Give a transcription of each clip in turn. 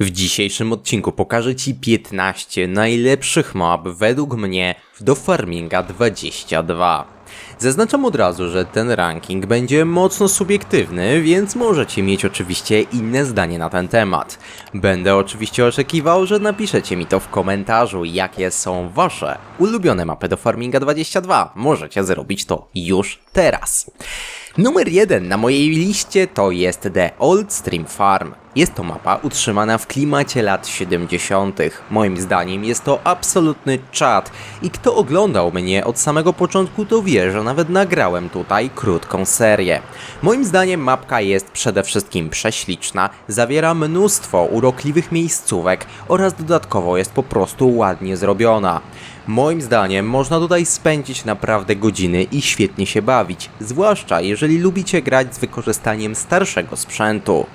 W dzisiejszym odcinku pokażę Ci 15 najlepszych map według mnie do Farminga 22. Zaznaczam od razu, że ten ranking będzie mocno subiektywny, więc możecie mieć oczywiście inne zdanie na ten temat. Będę oczywiście oczekiwał, że napiszecie mi to w komentarzu, jakie są Wasze ulubione mapy do Farminga 22. Możecie zrobić to już teraz. Numer jeden na mojej liście to jest The Old Stream Farm. Jest to mapa utrzymana w klimacie lat 70. Moim zdaniem jest to absolutny czad i kto oglądał mnie od samego początku to wie, że nawet nagrałem tutaj krótką serię. Moim zdaniem mapka jest przede wszystkim prześliczna, zawiera mnóstwo urokliwych miejscówek oraz dodatkowo jest po prostu ładnie zrobiona. Moim zdaniem można tutaj spędzić naprawdę godziny i świetnie się bawić, zwłaszcza jeżeli lubicie grać z wykorzystaniem starszego sprzętu.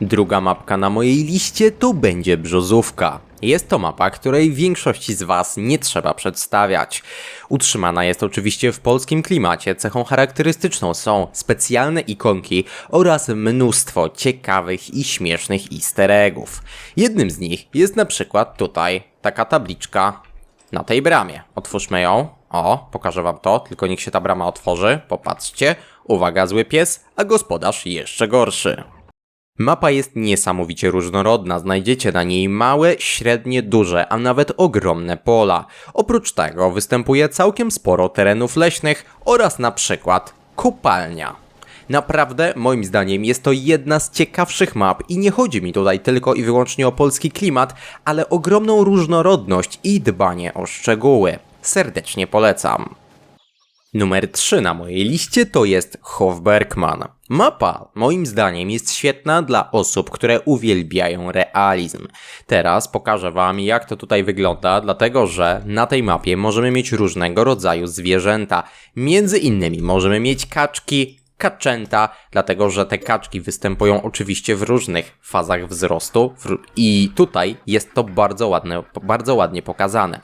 Druga mapka na mojej liście to będzie Brzozówka. Jest to mapa, której większości z Was nie trzeba przedstawiać. Utrzymana jest oczywiście w polskim klimacie, cechą charakterystyczną są specjalne ikonki oraz mnóstwo ciekawych i śmiesznych easter eggów. Jednym z nich jest na przykład tutaj taka tabliczka na tej bramie. Otwórzmy ją. O, pokażę wam to, tylko niech się ta brama otworzy. Popatrzcie. Uwaga, zły pies, a gospodarz jeszcze gorszy. Mapa jest niesamowicie różnorodna, znajdziecie na niej małe, średnie, duże, a nawet ogromne pola. Oprócz tego występuje całkiem sporo terenów leśnych oraz na przykład kopalnia. Naprawdę, moim zdaniem, jest to jedna z ciekawszych map i nie chodzi mi tutaj tylko i wyłącznie o polski klimat, ale ogromną różnorodność i dbanie o szczegóły. Serdecznie polecam. Numer 3 na mojej liście to jest Hofbergman. Mapa, moim zdaniem, jest świetna dla osób, które uwielbiają realizm. Teraz pokażę Wam, jak to tutaj wygląda, dlatego że na tej mapie możemy mieć różnego rodzaju zwierzęta. Między innymi możemy mieć kaczki, kaczęta, dlatego że te kaczki występują oczywiście w różnych fazach wzrostu i tutaj jest to bardzo, ładne, bardzo ładnie pokazane.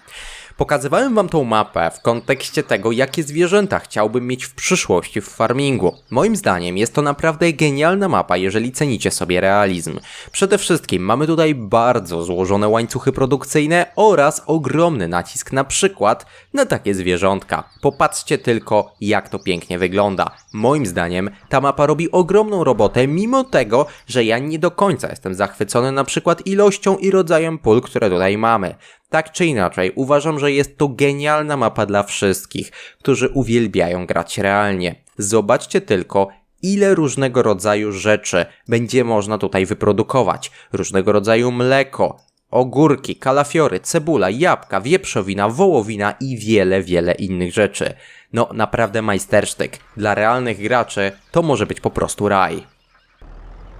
Pokazywałem wam tą mapę w kontekście tego, jakie zwierzęta chciałbym mieć w przyszłości w farmingu. Moim zdaniem jest to naprawdę genialna mapa, jeżeli cenicie sobie realizm. Przede wszystkim mamy tutaj bardzo złożone łańcuchy produkcyjne oraz ogromny nacisk na przykład na takie zwierzątka. Popatrzcie tylko, jak to pięknie wygląda. Moim zdaniem ta mapa robi ogromną robotę, mimo tego, że ja nie do końca jestem zachwycony na przykład ilością i rodzajem pól, które tutaj mamy. Tak czy inaczej, uważam, że jest to genialna mapa dla wszystkich, którzy uwielbiają grać realnie. Zobaczcie tylko, ile różnego rodzaju rzeczy będzie można tutaj wyprodukować. Różnego rodzaju mleko, ogórki, kalafiory, cebula, jabłka, wieprzowina, wołowina i wiele, wiele innych rzeczy. No, naprawdę majstersztyk. Dla realnych graczy to może być po prostu raj.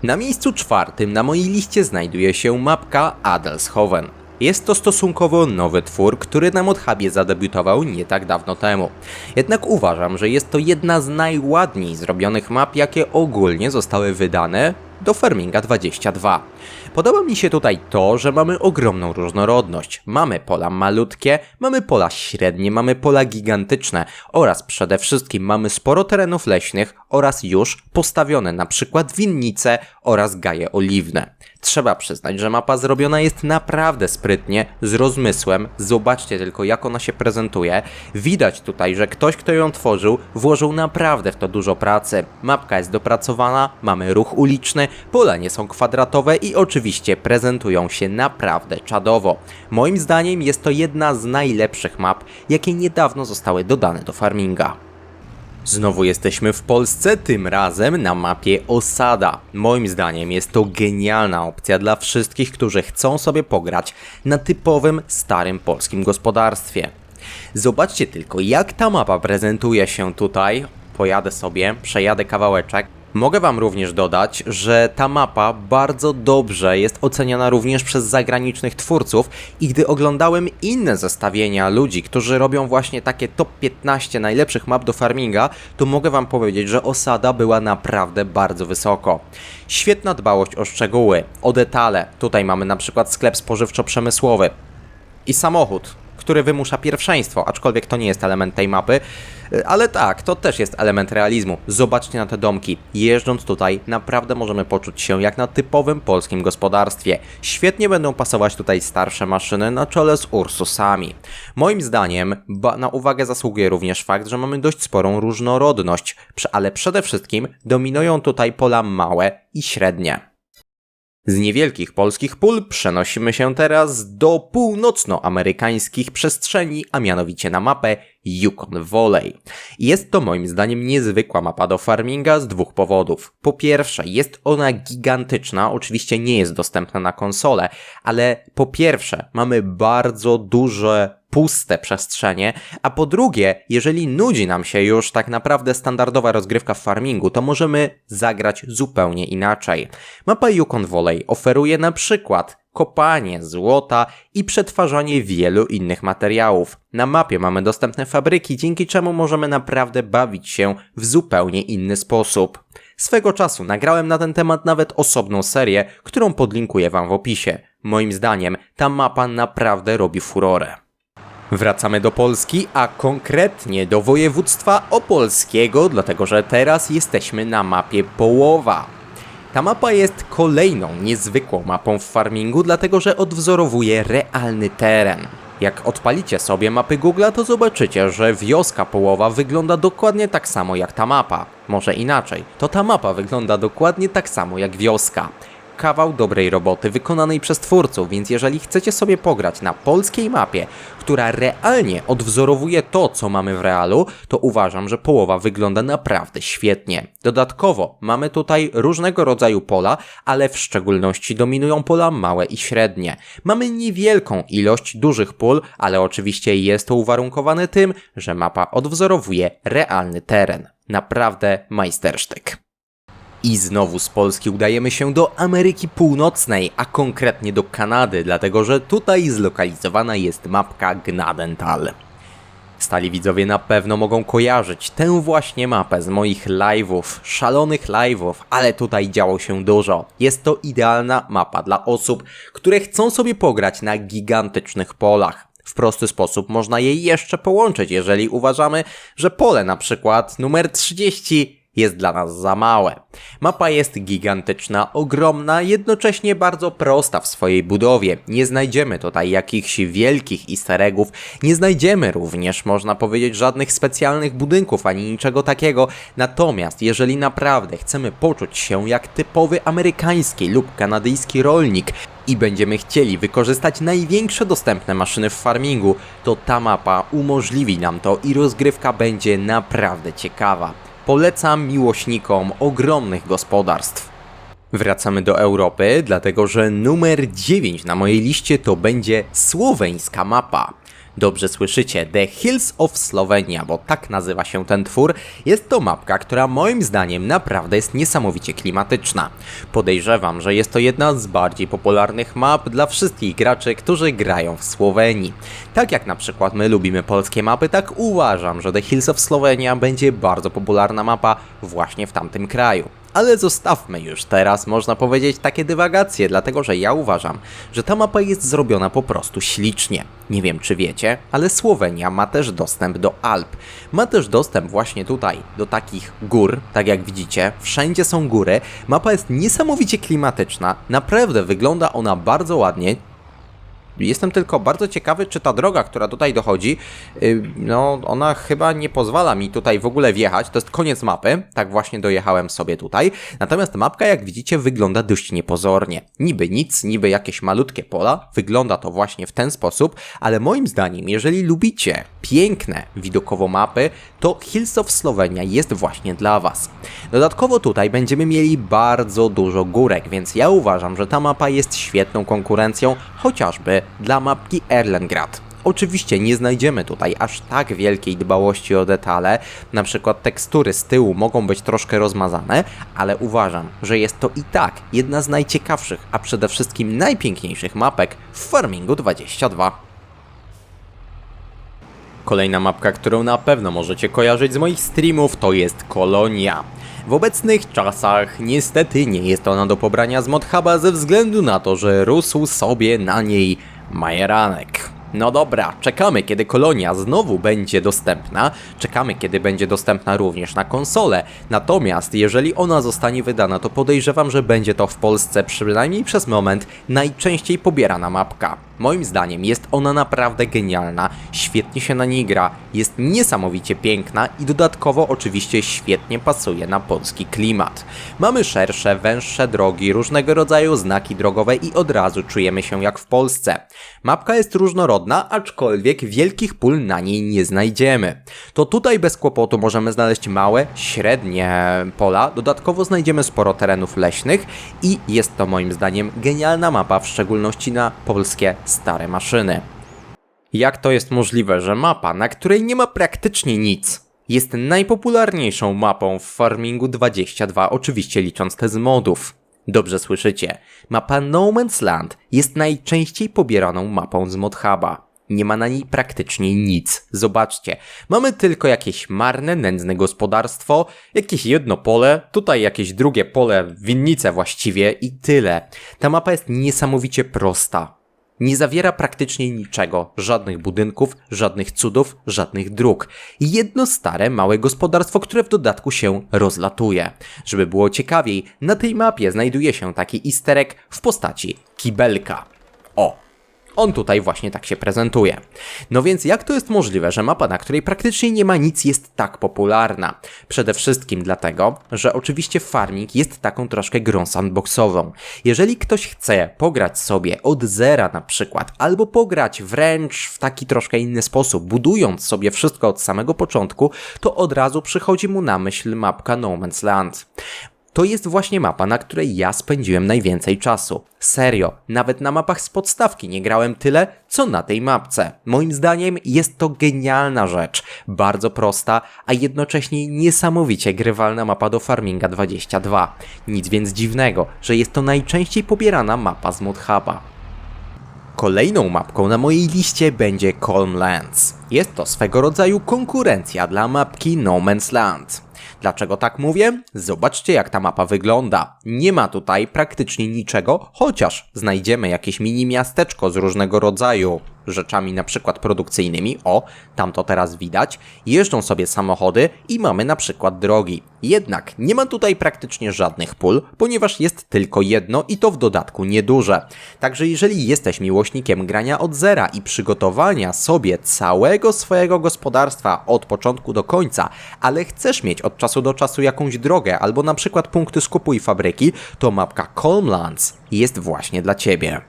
Na miejscu czwartym na mojej liście znajduje się mapka Adelshoven. Jest to stosunkowo nowy twór, który na Modhubie zadebiutował nie tak dawno temu. Jednak uważam, że jest to jedna z najładniej zrobionych map, jakie ogólnie zostały wydane do Farminga 22. Podoba mi się tutaj to, że mamy ogromną różnorodność. Mamy pola malutkie, mamy pola średnie, mamy pola gigantyczne oraz przede wszystkim mamy sporo terenów leśnych oraz już postawione na przykład winnice oraz gaje oliwne. Trzeba przyznać, że mapa zrobiona jest naprawdę sprytnie, z rozmysłem. Zobaczcie tylko, jak ona się prezentuje. Widać tutaj, że ktoś, kto ją tworzył, włożył naprawdę w to dużo pracy. Mapka jest dopracowana, mamy ruch uliczny, pola nie są kwadratowe i oczywiście prezentują się naprawdę czadowo. Moim zdaniem jest to jedna z najlepszych map, jakie niedawno zostały dodane do farminga. Znowu jesteśmy w Polsce, tym razem na mapie Osada. Moim zdaniem jest to genialna opcja dla wszystkich, którzy chcą sobie pograć na typowym, starym polskim gospodarstwie. Zobaczcie tylko, jak ta mapa prezentuje się tutaj. Pojadę sobie, przejadę kawałeczek. Mogę Wam również dodać, że ta mapa bardzo dobrze jest oceniana również przez zagranicznych twórców i gdy oglądałem inne zestawienia ludzi, którzy robią właśnie takie top 15 najlepszych map do farminga, to mogę Wam powiedzieć, że osada była naprawdę bardzo wysoko. Świetna dbałość o szczegóły, o detale. Tutaj mamy na przykład sklep spożywczo-przemysłowy i samochód. Który wymusza pierwszeństwo, aczkolwiek to nie jest element tej mapy. Y, Ale tak, to też jest element realizmu. Zobaczcie na te domki. Jeżdżąc tutaj, naprawdę możemy poczuć się jak na typowym polskim gospodarstwie. Świetnie będą pasować tutaj starsze maszyny na czele z Ursusami. Moim zdaniem, na uwagę zasługuje również fakt, że mamy dość sporą różnorodność, ale przede wszystkim dominują tutaj pola małe i średnie. Z niewielkich polskich pól przenosimy się teraz do północnoamerykańskich przestrzeni, a mianowicie na mapę Yukon Volley. Jest to moim zdaniem niezwykła mapa do farminga z dwóch powodów. Po pierwsze, jest ona gigantyczna, oczywiście nie jest dostępna na konsolę, ale po pierwsze, mamy bardzo duże puste przestrzenie, a po drugie, jeżeli nudzi nam się już tak naprawdę standardowa rozgrywka w farmingu, to możemy zagrać zupełnie inaczej. Mapa Yukon Volley oferuje na przykład kopanie złota i przetwarzanie wielu innych materiałów. Na mapie mamy dostępne fabryki, dzięki czemu możemy naprawdę bawić się w zupełnie inny sposób. Swego czasu nagrałem na ten temat nawet osobną serię, którą podlinkuję wam w opisie. Moim zdaniem ta mapa naprawdę robi furorę. Wracamy do Polski, a konkretnie do województwa opolskiego, dlatego że teraz jesteśmy na mapie Połowa. Ta mapa jest kolejną niezwykłą mapą w farmingu, dlatego że odwzorowuje realny teren. Jak odpalicie sobie mapy Google'a, to zobaczycie, że wioska Połowa wygląda dokładnie tak samo jak ta mapa. Może inaczej, to ta mapa wygląda dokładnie tak samo jak wioska kawał dobrej roboty wykonanej przez twórców, więc jeżeli chcecie sobie pograć na polskiej mapie, która realnie odwzorowuje to, co mamy w realu, to uważam, że połowa wygląda naprawdę świetnie. Dodatkowo mamy tutaj różnego rodzaju pola, ale w szczególności dominują pola małe i średnie. Mamy niewielką ilość dużych pól, ale oczywiście jest to uwarunkowane tym, że mapa odwzorowuje realny teren. Naprawdę majstersztyk. I znowu z Polski udajemy się do Ameryki Północnej, a konkretnie do Kanady, dlatego że tutaj zlokalizowana jest mapka Gnadental. Stali widzowie na pewno mogą kojarzyć tę właśnie mapę z moich live'ów, szalonych live'ów, ale tutaj działo się dużo. Jest to idealna mapa dla osób, które chcą sobie pograć na gigantycznych polach. W prosty sposób można je jeszcze połączyć, jeżeli uważamy, że pole na przykład numer 30 jest dla nas za małe. Mapa jest gigantyczna, ogromna, jednocześnie bardzo prosta w swojej budowie. Nie znajdziemy tutaj jakichś wielkich easter eggów, nie znajdziemy również, można powiedzieć, żadnych specjalnych budynków ani niczego takiego. Natomiast jeżeli naprawdę chcemy poczuć się jak typowy amerykański lub kanadyjski rolnik, i będziemy chcieli wykorzystać największe dostępne maszyny w farmingu, to ta mapa umożliwi nam to i rozgrywka będzie naprawdę ciekawa. Polecam miłośnikom ogromnych gospodarstw. Wracamy do Europy, dlatego że numer 9 na mojej liście to będzie słoweńska mapa. Dobrze słyszycie, The Hills of Slovenia, bo tak nazywa się ten twór. Jest to mapka, która moim zdaniem naprawdę jest niesamowicie klimatyczna. Podejrzewam, że jest to jedna z bardziej popularnych map dla wszystkich graczy, którzy grają w Słowenii. Tak jak na przykład my lubimy polskie mapy, tak uważam, że The Hills of Slovenia będzie bardzo popularna mapa właśnie w tamtym kraju. Ale zostawmy już teraz, można powiedzieć, takie dywagacje, dlatego że ja uważam, że ta mapa jest zrobiona po prostu ślicznie. Nie wiem czy wiecie, ale Słowenia ma też dostęp do Alp. Ma też dostęp właśnie tutaj do takich gór, tak jak widzicie, wszędzie są góry. Mapa jest niesamowicie klimatyczna, naprawdę wygląda ona bardzo ładnie. Jestem tylko bardzo ciekawy, czy ta droga, która tutaj dochodzi, yy, no ona chyba nie pozwala mi tutaj w ogóle wjechać. To jest koniec mapy, tak właśnie dojechałem sobie tutaj. Natomiast mapka, jak widzicie, wygląda dość niepozornie. Niby nic, niby jakieś malutkie pola, wygląda to właśnie w ten sposób, ale moim zdaniem, jeżeli lubicie piękne widokowo mapy, to Hills of Slovenia jest właśnie dla Was. Dodatkowo tutaj będziemy mieli bardzo dużo górek, więc ja uważam, że ta mapa jest świetną konkurencją, chociażby dla mapki Erlengrad. Oczywiście nie znajdziemy tutaj aż tak wielkiej dbałości o detale, na przykład tekstury z tyłu mogą być troszkę rozmazane, ale uważam, że jest to i tak jedna z najciekawszych, a przede wszystkim najpiękniejszych mapek w Farmingu 22. Kolejna mapka, którą na pewno możecie kojarzyć z moich streamów, to jest Kolonia. W obecnych czasach niestety nie jest ona do pobrania z modhuba ze względu na to, że rósł sobie na niej majeranek. No dobra, czekamy kiedy kolonia znowu będzie dostępna, czekamy kiedy będzie dostępna również na konsolę, natomiast jeżeli ona zostanie wydana, to podejrzewam, że będzie to w Polsce przynajmniej przez moment najczęściej pobierana mapka. Moim zdaniem jest ona naprawdę genialna, świetnie się na niej gra, jest niesamowicie piękna i dodatkowo oczywiście świetnie pasuje na polski klimat. Mamy szersze, węższe drogi, różnego rodzaju znaki drogowe i od razu czujemy się jak w Polsce. Mapka jest różnorodna, aczkolwiek wielkich pól na niej nie znajdziemy. To tutaj bez kłopotu możemy znaleźć małe, średnie pola, dodatkowo znajdziemy sporo terenów leśnych i jest to moim zdaniem genialna mapa, w szczególności na polskie stare maszyny. Jak to jest możliwe, że mapa, na której nie ma praktycznie nic, jest najpopularniejszą mapą w Farmingu 22, oczywiście licząc te z modów? Dobrze słyszycie. Mapa No Man's Land jest najczęściej pobieraną mapą z ModHuba. Nie ma na niej praktycznie nic. Zobaczcie, mamy tylko jakieś marne, nędzne gospodarstwo, jakieś jedno pole, tutaj jakieś drugie pole, winnice właściwie i tyle. Ta mapa jest niesamowicie prosta. Nie zawiera praktycznie niczego, żadnych budynków, żadnych cudów, żadnych dróg. Jedno stare, małe gospodarstwo, które w dodatku się rozlatuje. Żeby było ciekawiej, na tej mapie znajduje się taki isterek w postaci kibelka. O, on tutaj właśnie tak się prezentuje. No więc jak to jest możliwe, że mapa, na której praktycznie nie ma nic, jest tak popularna? Przede wszystkim dlatego, że oczywiście farming jest taką troszkę grą sandboxową. Jeżeli ktoś chce pograć sobie od zera na przykład, albo pograć wręcz w taki troszkę inny sposób, budując sobie wszystko od samego początku, to od razu przychodzi mu na myśl mapka No Man's Land. To jest właśnie mapa, na której ja spędziłem najwięcej czasu. Serio, nawet na mapach z podstawki nie grałem tyle, co na tej mapce. Moim zdaniem jest to genialna rzecz, bardzo prosta, a jednocześnie niesamowicie grywalna mapa do Farminga 22. Nic więc dziwnego, że jest to najczęściej pobierana mapa z ModHuba. Kolejną mapką na mojej liście będzie Calm Lands. Jest to swego rodzaju konkurencja dla mapki No Man's Land. Dlaczego tak mówię? Zobaczcie jak ta mapa wygląda. Nie ma tutaj praktycznie niczego, chociaż znajdziemy jakieś mini miasteczko z różnego rodzaju rzeczami na przykład produkcyjnymi, o, tam to teraz widać, jeżdżą sobie samochody i mamy na przykład drogi. Jednak nie ma tutaj praktycznie żadnych pól, ponieważ jest tylko jedno i to w dodatku nieduże. Także jeżeli jesteś miłośnikiem grania od zera i przygotowania sobie całego swojego gospodarstwa od początku do końca, ale chcesz mieć od czasu do czasu jakąś drogę albo na przykład punkty skupu i fabryki, to mapka Calmlands jest właśnie dla Ciebie.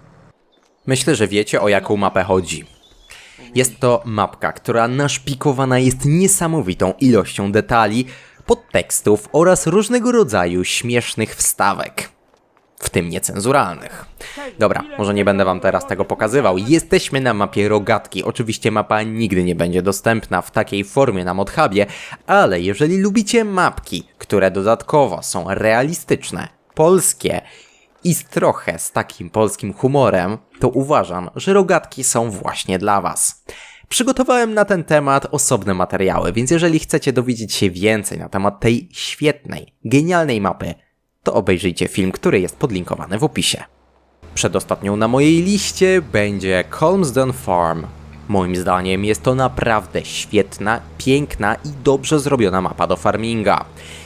Myślę, że wiecie o jaką mapę chodzi. Jest to mapka, która naszpikowana jest niesamowitą ilością detali, podtekstów oraz różnego rodzaju śmiesznych wstawek. W tym niecenzuralnych. Dobra, może nie będę wam teraz tego pokazywał. Jesteśmy na mapie rogatki. Oczywiście mapa nigdy nie będzie dostępna w takiej formie na Modhubie, ale jeżeli lubicie mapki, które dodatkowo są realistyczne, polskie i z trochę z takim polskim humorem, to uważam, że rogatki są właśnie dla Was. Przygotowałem na ten temat osobne materiały, więc jeżeli chcecie dowiedzieć się więcej na temat tej świetnej, genialnej mapy, to obejrzyjcie film, który jest podlinkowany w opisie. Przedostatnią na mojej liście będzie Colmsden Farm. Moim zdaniem jest to naprawdę świetna, piękna i dobrze zrobiona mapa do farminga.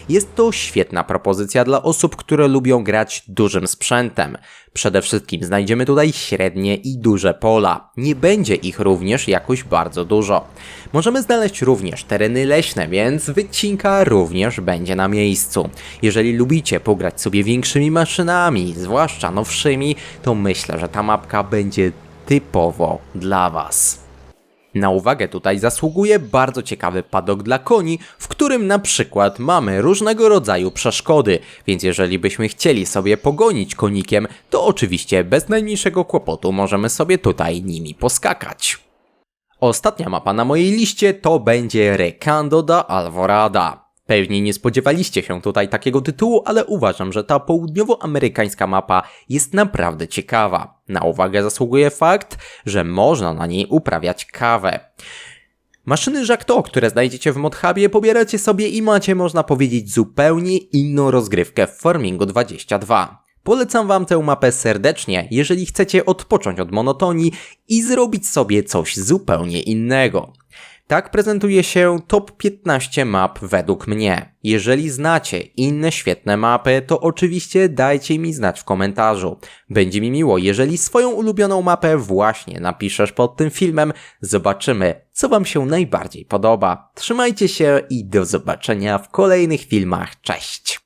Jest to świetna propozycja dla osób, które lubią grać dużym sprzętem. Przede wszystkim znajdziemy tutaj średnie i duże pola. Nie będzie ich również jakoś bardzo dużo. Możemy znaleźć również tereny leśne, więc wycinka również będzie na miejscu. Jeżeli lubicie pograć sobie większymi maszynami, zwłaszcza nowszymi, to myślę, że ta mapka będzie typowo dla Was. Na uwagę tutaj zasługuje bardzo ciekawy padok dla koni, w którym na przykład mamy różnego rodzaju przeszkody, więc jeżeli byśmy chcieli sobie pogonić konikiem, to oczywiście bez najmniejszego kłopotu możemy sobie tutaj nimi poskakać. Ostatnia mapa na mojej liście to będzie Recando da Alvorada. Pewnie nie spodziewaliście się tutaj takiego tytułu, ale uważam, że ta południowoamerykańska mapa jest naprawdę ciekawa. Na uwagę zasługuje fakt, że można na niej uprawiać kawę. Maszyny Jacto, które znajdziecie w ModHubie, pobieracie sobie i macie, można powiedzieć, zupełnie inną rozgrywkę w Farmingu 22. Polecam wam tę mapę serdecznie, jeżeli chcecie odpocząć od monotonii i zrobić sobie coś zupełnie innego. Tak prezentuje się top 15 map według mnie. Jeżeli znacie inne świetne mapy, to oczywiście dajcie mi znać w komentarzu. Będzie mi miło, jeżeli swoją ulubioną mapę właśnie napiszesz pod tym filmem. Zobaczymy, co Wam się najbardziej podoba. Trzymajcie się i do zobaczenia w kolejnych filmach. Cześć!